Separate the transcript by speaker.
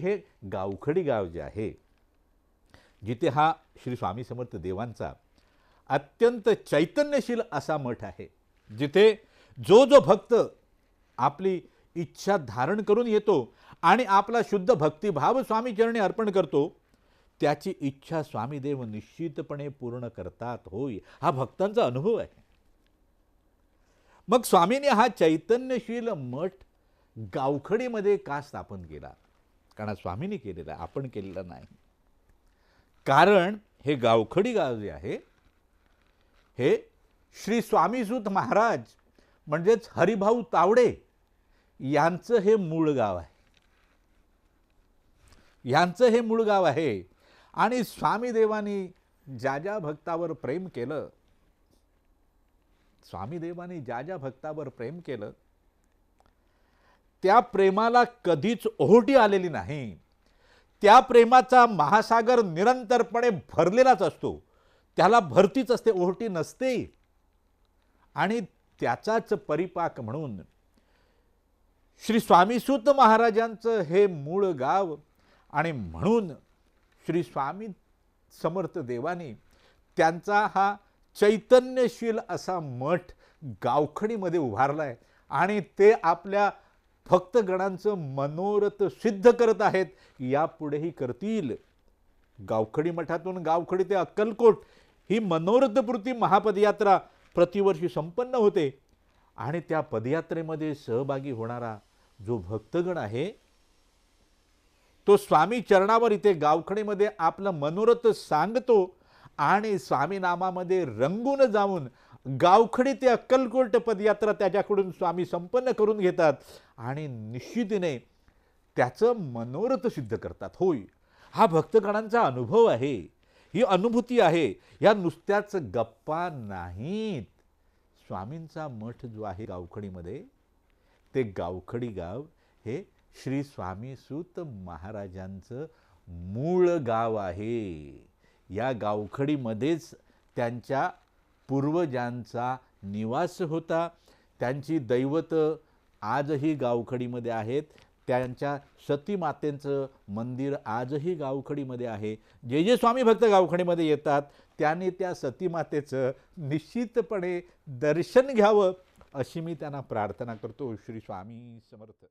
Speaker 1: हे गावखडी गाव जे आहे जिथे हा श्री स्वामी समर्थ देवांचा अत्यंत चैतन्यशील असा मठ आहे जिथे जो जो भक्त आपली इच्छा धारण करून येतो आणि आपला शुद्ध भक्तिभाव स्वामी चरणी अर्पण करतो त्याची इच्छा स्वामीदेव निश्चितपणे पूर्ण करतात. होय हा भक्तांचा अनुभव आहे. मग स्वामीने हा चैतन्यशील मठ गावखडीमध्ये का स्थापन केला? कारण स्वामींनी केलेला आपण केलेला नाही. कारण हे गावखडी गाव जे आहे हे श्री स्वामीसूत महाराज म्हणजेच हरिभाऊ तावडे यांचं हे मूळ गाव आहे. यांचं हे मूळ गाव आहे. आणि स्वामीदेवानी ज्या ज्या भक्तावर प्रेम केलं स्वामीदेवानी ज्या ज्या भक्तावर प्रेम केलं त्या प्रेमाला कधीच ओहोटी आलेली नाही. त्या प्रेमाचा महासागर निरंतरपणे भरलेलाच असतो. त्याला भरतीच असते ओहोटी नसते. आणि त्याचाच परिपाक म्हणून श्री स्वामीसूत महाराजांचं हे मूळ गाव आणि म्हणून श्री स्वामी समर्थ देवानी त्यांचा हा चैतन्यशील असा मठ गावखडीमध्ये उभारला आहे आणि ते आपल्या भक्तगणांचं मनोरथ सिद्ध करत आहेत यापुढेही करतील. गावखडी मठातून गावखडी ते अक्कलकोट ही मनोरथपूर्ती महापदयात्रा प्रतिवर्षी संपन्न होते. आणि त्या पदयात्रेमध्ये सहभागी होणारा जो भक्तगण आहे तो स्वामी चरणावर इथे गावखडीमध्ये आपलं मनोरथ सांगतो आणि स्वामीनामामध्ये रंगून जाऊन गावखडी ते अक्कलकोट पदयात्रा त्याच्याकडून स्वामी संपन्न करून घेतात आणि निश्चितीने त्याचं मनोरथ सिद्ध करतात. होय हा भक्तगणांचा अनुभव आहे. ही अनुभूती आहे. या नुसत्याच गप्पा नाहीत. स्वामींचा मठ जो आहे गावखडीमध्ये ते गावखडी गाव हे श्री स्वामी सूत महाराजांचं मूळ गाव आहे. या गावखडीमध्येच त्यांच्या पूर्वजांचा निवास होता. त्यांची दैवत आजही गावखडीमध्ये आहेत. त्यांच्या सतीमातेंचं मंदिर आजही गावखडीमध्ये आहे. जे जे स्वामी भक्त गावखडीमध्ये येतात त्याने त्या सती मातेचं निश्चितपणे दर्शन घ्यावं अशी मी त्यांना प्रार्थना करतो. श्री स्वामी समर्थ.